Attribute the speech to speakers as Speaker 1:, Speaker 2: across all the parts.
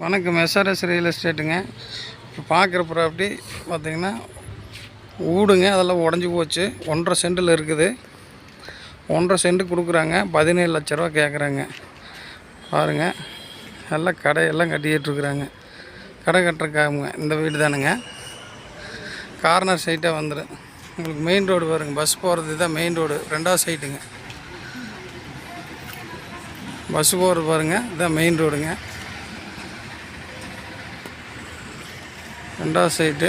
Speaker 1: வணக்கம். SRS real எஸ்டேட்டுங்க இப்போ பார்க்குற ப்ராப்பர்ட்டி பார்த்திங்கன்னா ஊடுங்க அதெல்லாம் உடஞ்சி போச்சு. ஒன்றரை சென்டில் இருக்குது. ஒன்றரை சென்ட் கொடுக்குறாங்க. பதினேழு லட்ச ரூபா கேட்குறாங்க பாருங்கள் நல்லா கடையெல்லாம் கட்டிக்கிட்டு இருக்கிறாங்க கடை கட்டுறக்காகுங்க இந்த வீடு தானுங்க. கார்னர் சைட்டாக வந்துடும் உங்களுக்கு மெயின் ரோடு பாருங்க. பஸ் போகிறது தான் மெயின் ரோடு ரெண்டாவது சைட்டுங்க பஸ் போகிறது பாருங்கள் இதுதான் மெயின் ரோடுங்க ரெண்டாவது சைட்டு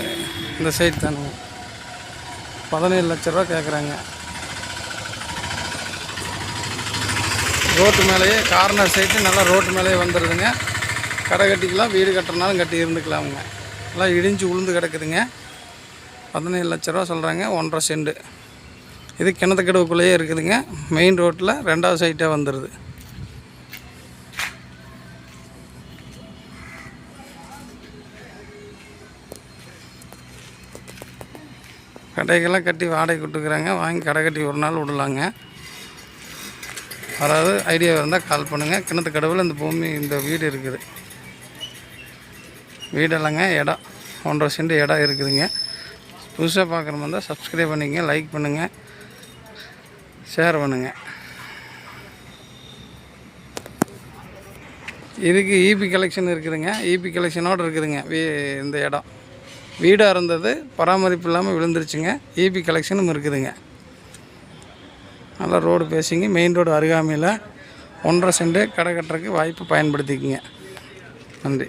Speaker 1: இந்த சைட் தானுங்க பதினேழு லட்ச ரூபா கேட்குறாங்க ரோட்டு மேலேயே கார்னர் சைட்டு நல்லா ரோட்டு மேலேயே வந்துடுதுங்க கடை கட்டிக்கலாம் வீடு கட்டுறனாலும் கட்டி இருந்துக்கலாமுங்க எல்லாம் இடிஞ்சு உளுந்து கிடக்குதுங்க. பதினேழு லட்ச ரூபா சொல்கிறாங்க ஒன்றரை செண்டு இது கிணத்துக்கடவுக்குள்ளேயே இருக்குதுங்க. மெயின் ரோட்டில் ரெண்டாவது சைட்டே வந்துடுது கடைக்கெல்லாம் கட்டி வாடகை கொடுத்துக்கிறாங்க வாங்கி கடை கட்டி ஒரு நாள் விடலாங்க. அதாவது ஐடியா இருந்தால் கால் பண்ணுங்கள் கிணத்து கடவுள் இந்த பூமி இந்த வீடு இருக்குது. வீடெல்லாங்க இடம். ஒன்றரை சென்ட் இடம் இருக்குதுங்க. புதுசாக பார்க்குற மாதிரி இருந்தால் சப்ஸ்கிரைப் பண்ணிக்கங்க லைக் பண்ணுங்கள் ஷேர் பண்ணுங்கள் இதுக்கு இபி கலெக்ஷன் இருக்குதுங்க. இபி கலெக்ஷனோடு இருக்குதுங்க. இந்த இடம். வீடாக இருந்தது பராமரிப்பு இல்லாமல் விழுந்துருச்சுங்க. இபி கலெக்ஷனும் இருக்குதுங்க. நல்லா ரோடு பேசிங்க மெயின் ரோடு அருகாமையில் ஒன்றரை சென்ட் கடை கட்டுறதுக்கு வாய்ப்பு பயன்படுத்திக்கிங்க. நன்றி.